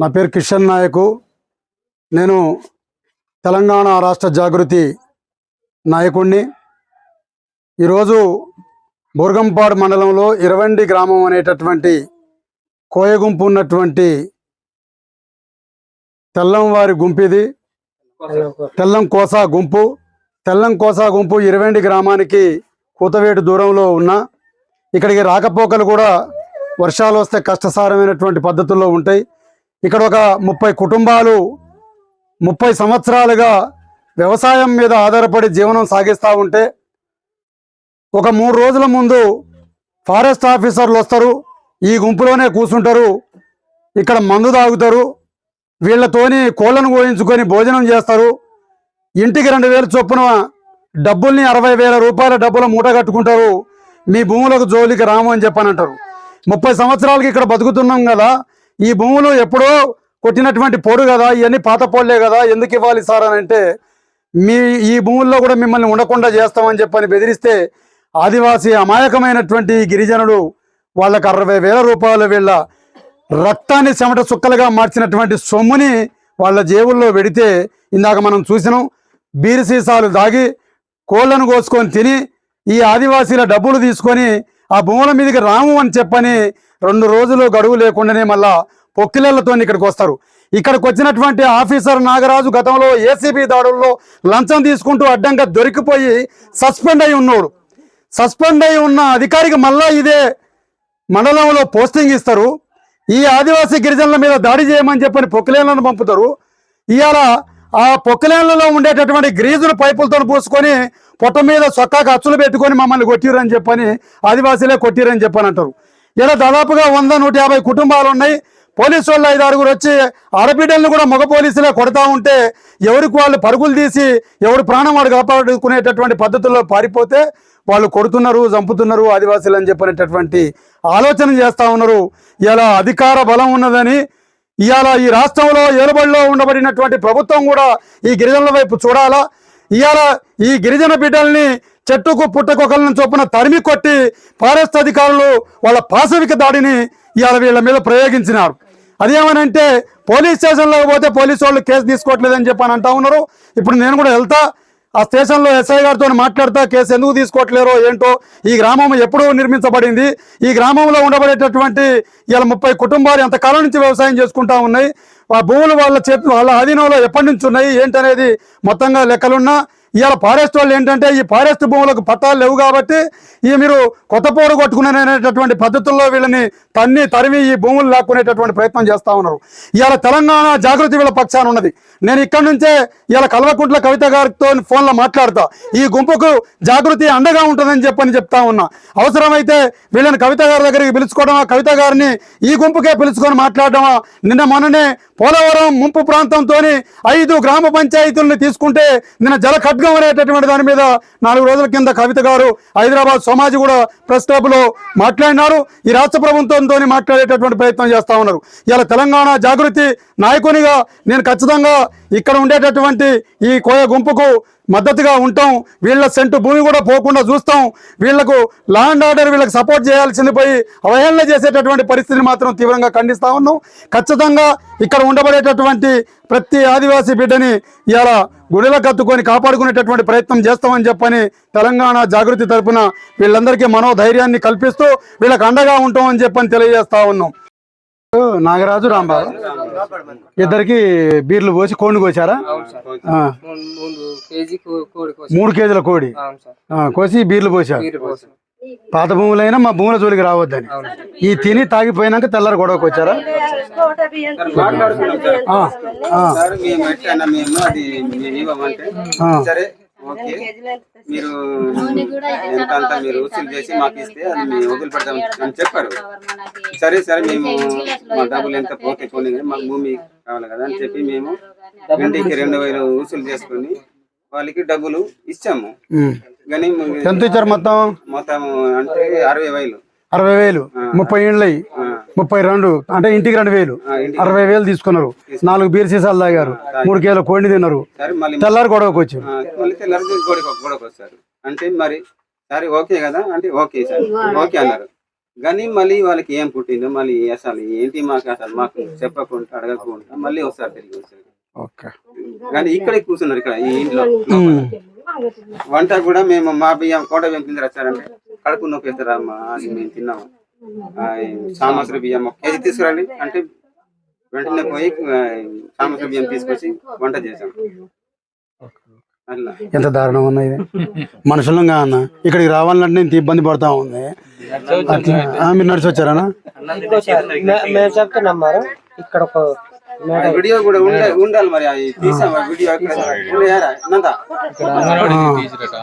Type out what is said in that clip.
నా పేరు కిషన్ నాయకు. నేను తెలంగాణ రాష్ట్ర జాగృతి నాయకుణ్ణి. ఈరోజు బుర్గంపాడు మండలంలో ఇరవండి గ్రామం అనేటటువంటి కోయగుంపు ఉన్నటువంటి తెల్లంవారి గుంపు ఇది తెల్లం కోసా గుంపు. తెల్లం కోసా గుంపు ఇరవండి గ్రామానికి కూతవేటు దూరంలో ఉన్న ఇక్కడికి రాకపోకలు కూడా వర్షాలు వస్తే కష్టసారమైనటువంటి పద్ధతుల్లో ఉంటాయి. ఇక్కడ ఒక ముప్పై కుటుంబాలు ముప్పై సంవత్సరాలుగా వ్యవసాయం మీద ఆధారపడి జీవనం సాగిస్తూ ఉంటే ఒక మూడు రోజుల ముందు ఫారెస్ట్ ఆఫీసర్లు వస్తారు ఈ గుంపులోనే కూర్చుంటారు ఇక్కడ మందు తాగుతారు వీళ్ళతోని కోళ్ళను కోయించుకొని భోజనం చేస్తారు. ఇంటికి రెండు వేలు చొప్పున డబ్బుల్ని అరవై వేల రూపాయల డబ్బుల మూట కట్టుకుంటారు మీ భూములకు జోలికి రాము అని చెప్పని అంటారు ముప్పై సంవత్సరాలకి ఇక్కడ బతుకుతున్నాం కదా ఈ భూములు ఎప్పుడో కొట్టినటువంటి పొడు కదా ఇవన్నీ పాత పొడులే కదా ఎందుకు ఇవ్వాలి సార్ అని అంటే మీ ఈ భూముల్లో కూడా మిమ్మల్ని ఉండకుండా చేస్తామని చెప్పని బెదిరిస్తే ఆదివాసీ అమాయకమైనటువంటి గిరిజనులు వాళ్ళకు అరవై వేల రూపాయల వీళ్ళ రక్తాన్ని చెమట చుక్కలుగా మార్చినటువంటి సొమ్ముని వాళ్ళ జేబుల్లో పెడితే ఇందాక మనం చూసినాం బీరు సీసాలు దాగి కోళ్ళను కోసుకొని తిని ఈ ఆదివాసీల డబ్బులు తీసుకొని ఆ భూముల మీదకి రాము అని చెప్పని రెండు రోజులు గడువు లేకుండానే మళ్ళా పొక్కిలతో ఇక్కడికి వస్తారు. ఇక్కడికి వచ్చినటువంటి ఆఫీసర్ నాగరాజు గతంలో ఏసీబీ దాడుల్లో లంచం తీసుకుంటూ అడ్డంగా దొరికిపోయి సస్పెండ్ అయి ఉన్నాడు. సస్పెండ్ అయి ఉన్న అధికారికి మళ్ళా ఇదే మండలంలో పోస్టింగ్ ఇస్తారు. ఈ ఆదివాసీ గిరిజనుల మీద దాడి చేయమని చెప్పని పొక్కిలేన్లను పంపుతారు. ఇవాళ ఆ పొక్కిలేన్లలో ఉండేటటువంటి గ్రీజులు పైపులతో పూసుకొని పొట్ట మీద చొక్కాకు అచ్చులు పెట్టుకొని మమ్మల్ని కొట్టిరని చెప్పని ఆదివాసీలే కొట్టిరని చెప్పని అంటారు. ఇలా దాదాపుగా వంద నూట యాభై కుటుంబాలు ఉన్నాయి పోలీసు వాళ్ళు ఐదు ఆరుగురు వచ్చి ఆడబిడ్డలను కూడా మగ పోలీసులే కొడతా ఉంటే ఎవరికి వాళ్ళు పరుగులు తీసి ఎవరి ప్రాణం వాడు కాపాడుకునేటటువంటి పద్ధతుల్లో పారిపోతే వాళ్ళు కొడుతున్నారు చంపుతున్నారు ఆదివాసీలు అని చెప్పినటువంటి ఆలోచన చేస్తూ ఉన్నారు. ఇలా అధికార బలం ఉన్నదని ఇవాళ ఈ రాష్ట్రంలో ఏలుబడిలో ఉండబడినటువంటి ప్రభుత్వం కూడా ఈ గిరిజనుల వైపు చూడాలా? ఇవాళ ఈ గిరిజన బిడ్డల్ని చెట్టుకు పుట్టకొకలను చొప్పున తరిమి కొట్టి ఫారెస్ట్ అధికారులు వాళ్ళ పాశవిక దాడిని ఇవాళ వీళ్ళ మీద ప్రయోగించినారు. అదేమనంటే పోలీస్ స్టేషన్లోకి పోతే పోలీసు వాళ్ళు కేసు తీసుకోవట్లేదని చెప్పి అని అంటా ఉన్నారు. ఇప్పుడు నేను కూడా వెళ్తా ఆ స్టేషన్లో ఎస్ఐ గారితో మాట్లాడతా కేసు ఎందుకు తీసుకోవట్లేరో ఏంటో ఈ గ్రామం ఎప్పుడూ నిర్మించబడింది ఈ గ్రామంలో ఉండబడేటటువంటి ఇలా ముప్పై కుటుంబాలు ఎంతకాలం నుంచి వ్యవసాయం చేసుకుంటా ఉన్నాయి ఆ భూములు వాళ్ళ చేతి వాళ్ళ అధీనంలో ఎప్పటి నుంచి ఉన్నాయి ఏంటనేది మొత్తంగా లెక్కలున్నా ఇవాళ ఫారెస్ట్ వాళ్ళు ఏంటంటే ఈ ఫారెస్ట్ భూములకు పట్టాలు లేవు కాబట్టి ఈ మీరు కొత్త పోరు కొట్టుకునేటటువంటి పద్ధతుల్లో వీళ్ళని తన్ని తరిమి ఈ భూములు లాక్కునేటటువంటి ప్రయత్నం చేస్తా ఉన్నారు. ఇవాళ తెలంగాణ జాగృతి వీళ్ళ పక్షాన ఉన్నది. నేను ఇక్కడి నుంచే ఇవాళ కల్వకుంట్ల కవిత గారితో ఫోన్లో మాట్లాడతా. ఈ గుంపుకు జాగృతి అండగా ఉంటుందని చెప్పని చెప్తా ఉన్నా. అవసరమైతే వీళ్ళని కవిత గారి దగ్గరికి పిలుచుకోవడమా? కవిత గారిని ఈ గుంపుకే పిలుచుకొని మాట్లాడడమా? నిన్న మొన్ననే పోలవరం ముంపు ప్రాంతంతో ఐదు గ్రామ పంచాయతీలను తీసుకుంటే నిన్న జల ఖడ్గ అనేటటువంటి దాని మీద నాలుగు రోజుల కింద కవిత గారు హైదరాబాద్ సమాజ్ కూడా ప్రెస్ క్లబ్లో మాట్లాడినారు. ఈ రాష్ట్ర ప్రభుత్వంతో మాట్లాడేటటువంటి ప్రయత్నం చేస్తా ఉన్నారు. ఇలా తెలంగాణ జాగృతి నాయకునిగా నేను ఖచ్చితంగా ఇక్కడ ఉండేటటువంటి ఈ కోయ గుంపుకు మద్దతుగా ఉంటాం. వీళ్ళ సెంటు భూమి కూడా పోకుండా చూస్తాం. వీళ్ళకు లా అండ్ ఆర్డర్ వీళ్ళకి సపోర్ట్ చేయాల్సింది పోయి అవహేళన చేసేటటువంటి పరిస్థితిని మాత్రం తీవ్రంగా ఖండిస్తూ ఉన్నాం. ఖచ్చితంగా ఇక్కడ ఉండబడేటటువంటి ప్రతి ఆదివాసీ బిడ్డని ఇలా గుడిలో కత్తుకొని కాపాడుకునేటటువంటి ప్రయత్నం చేస్తామని చెప్పని తెలంగాణ జాగృతి తరపున వీళ్ళందరికీ మనోధైర్యాన్ని కల్పిస్తూ వీళ్ళకి అండగా ఉంటామని చెప్పని తెలియజేస్తా ఉన్నాం. నాగరాజు రాంబాబు. ఇద్దరికి బీర్లు పోసి కోడిని కోసారా? కోడి కోసం. మూడు కేజీల కోడి. కోసి బీర్లు పోసారు. పాత భూములైనా మా భూముల జోలికి రావద్దని. ఈ తిని తాగిపోయినాక తెల్లారి గొడవకు వచ్చారా? సార్ మేము ఎట్లయినా మేము అది మేము ఇవ్వమంటే ఆ. సరే ఓకే. మీరు ఎంత అంత మీరు వసూలు చేసి మాకు ఇస్తే అది మేము వదిలిపెడతాం అని చెప్పారు. సరే సరే మేము మా డబ్బులు ఎంత పోతే పోనీ కానీ మాకు భూమి కావాలి కదా అని చెప్పి మేము ఇంటికి రెండు వేలు వసూలు చేసుకొని వాళ్ళకి డబ్బులు ఇచ్చాము. కానీ ఎంత ఇచ్చారు మొత్తం? మొత్తం అంటే అరవై వేలు. అరవై వేలు. ముప్పై ఇండ్లయి ఆ, ముప్పై రెండు. అంటే ఇంటికి రెండు వేలు. అరవై వేలు తీసుకున్నారు. నాలుగు బీర్ సీసాలు తాగారు. మూడు కేజీల కోడిని తిన్నారు. సరే మళ్ళీ తెల్లారి గొడవకు వచ్చారు. అంటే మరి సరే ఓకే కదా? అంటే ఓకే సార్. ఓకే అన్నారు. కానీ మళ్ళీ వాళ్ళకి ఏం పుట్టిందో మళ్ళీ అసలు ఏంటి మాకు అసలు మాకు చెప్పకుండా అడగకుండా మళ్ళీ వస్తారు తిరిగి ఓకే. కానీ ఇక్కడే కూర్చున్నారు ఇక్కడ ఈ ఇంట్లో. వంట కూడా మేము మా బియ్యం కోట బియ్యం కింద వచ్చారంటే కడుపు నొప్పి వేస్తారమ్మా అది మేము తిన్నాము. సామసర బియ్యం ఒక కేజీ తీసుకురండి. అంటే వెంటనే పోయి ఆ, సామసర బియ్యం తీసుకొచ్చి వంట చేసాం ఎంత దారుణం ఉన్నది ఇది. మనుషులంగా అన్న ఇక్కడికి రావాలంటే ఇంత ఇబ్బంది పడతా ఉంది. అట్లా మీరు నడిచి వచ్చారా మేము చెప్తున్నాం మరి. ఇక్కడ ఒక ఆ వీడియో కూడా ఉండే ఉండాలి మరి అది తీసాం ఆ వీడియో ఎక్కడ ఉన్నాయారా? నందా? ఆ. తీసుకురా